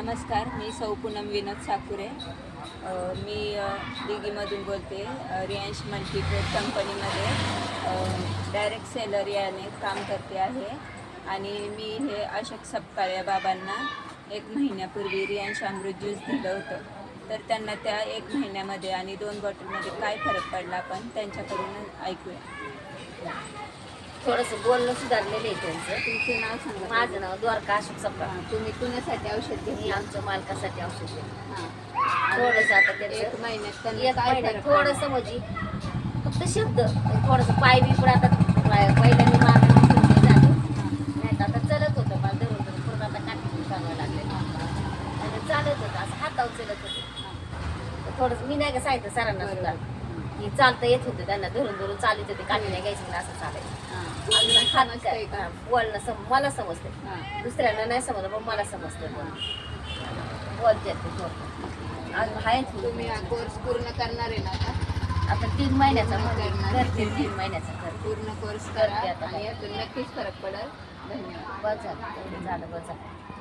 नमस्कार मी सौ पूनम विनोद साकुरे. मी दिगीमधून बोलते. रियांश मल्टीट्रेड कंपनीमध्ये डायरेक्ट सेलर याने काम करते आहे. आणि मी हे अशोक सपकाळे बाबांना एक महिन्यापूर्वी रियांश अमृत ज्यूस दिलं होतं. तर त्यांना त्या एक महिन्यामध्ये आणि दोन बॉटलमध्ये काय फरक पडला आपण त्यांच्याकडून ऐकूया. थोडंसं बोलणं सुधारलेलं आहे त्यांचं. तुमचं नाव सांगा. माझं नाव द्वारका अशोक सप्पा तुम्ही कुणासाठी औषध घेतलं. आमच्या मालकासाठी औषध हां. थोडंसं आता एक त्यांचं महिन्यात त्यांना एक काय महिन्यात फरक पडला? थोडंसं म्हणजे फक्त शब्द. थोडंसं पाय बी पण आता पहिल्यांदा झालं नाही तर आता चलत होतं. मला धरून धरून परत आता काठी चालवायला लागले. आणि चालत होतं. असं हातावर चलत होतं. तर थोडंसं मी नाही का सांगितलं सरांना सुद्धा की चालता येत होतं त्यांना धरून धरून चालत होते काठी नाही घ्यायची असं चालायचं हां. हा, बोलणं सम मला समजतंय. हां. दुसऱ्यांना नाही समजलं पण मला समजतंय बोलणं बोलते थोडं अजून आहेत तुम्ही हा कोर्स पूर्ण करणार आहे ना आता? आता तीन महिन्याचा म्हणजे. करते तीन महिन्याचा करते. पूर्ण कोर्स करते करा आता. आणि यातून नक्कीच फरक पडेल. धन्यवाद. बस झालं झालं बस झालं.